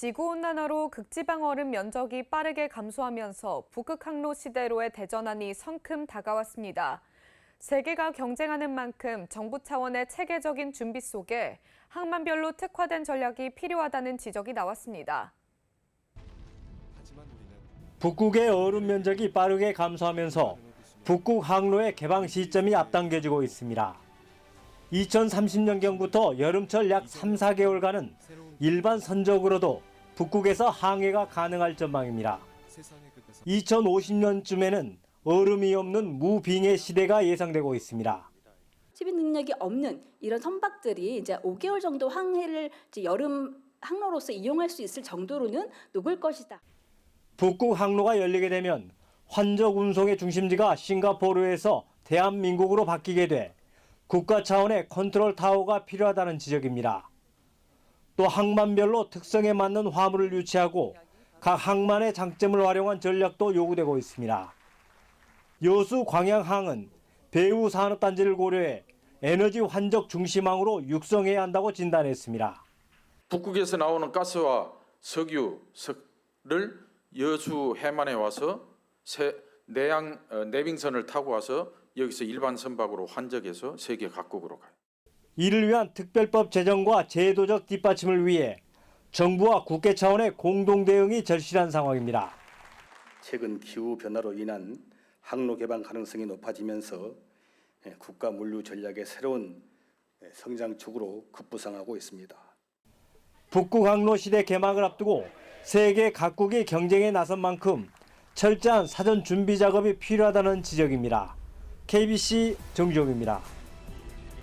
지구온난화로 극지방 얼음 면적이 빠르게 감소하면서 북극 항로 시대로의 대전환이 성큼 다가왔습니다. 세계가 경쟁하는 만큼 정부 차원의 체계적인 준비 속에 항만별로 특화된 전략이 필요하다는 지적이 나왔습니다. 북극의 얼음 면적이 빠르게 감소하면서 북극 항로의 개방 시점이 앞당겨지고 있습니다. 2030년경부터 여름철 약 3, 4개월간은 일반 선적으로도 북극에서 항해가 가능할 전망입니다. 2050년쯤에는 얼음이 없는 무빙의 시대가 예상되고 있습니다. 수비 능력이 없는 이런 선박들이 이제 5개월 정도 항해를 이제 여름 항로로서 이용할 수 있을 정도로는 녹을 것이다. 북극 항로가 열리게 되면 환적 운송의 중심지가 싱가포르에서 대한민국으로 바뀌게 돼 국가 차원의 컨트롤 타워가 필요하다는 지적입니다. 또 항만별로 특성에 맞는 화물을 유치하고 각 항만의 장점을 활용한 전략도 요구되고 있습니다. 여수 광양항은 배후 산업단지를 고려해 에너지 환적 중심항으로 육성해야 한다고 진단했습니다. 북극에서 나오는 가스와 석유를 여수 해만에 와서 세, 내양 어, 내빙선을 타고 와서 여기서 일반 선박으로 환적해서 세계 각국으로 가요. 이를 위한 특별법 제정과 제도적 뒷받침을 위해 정부와 국회 차원의 공동 대응이 절실한 상황입니다. 최근 기후 변화로 인한 항로 개방 가능성이 높아지면서 예, 국가 물류 전략의 새로운 예, 성장축으로 급부상하고 있습니다. 북극 항로 시대 개막을 앞두고 세계 각국이 경쟁에 나선 만큼 철저한 사전 준비 작업이 필요하다는 지적입니다. KBC 정종입니다.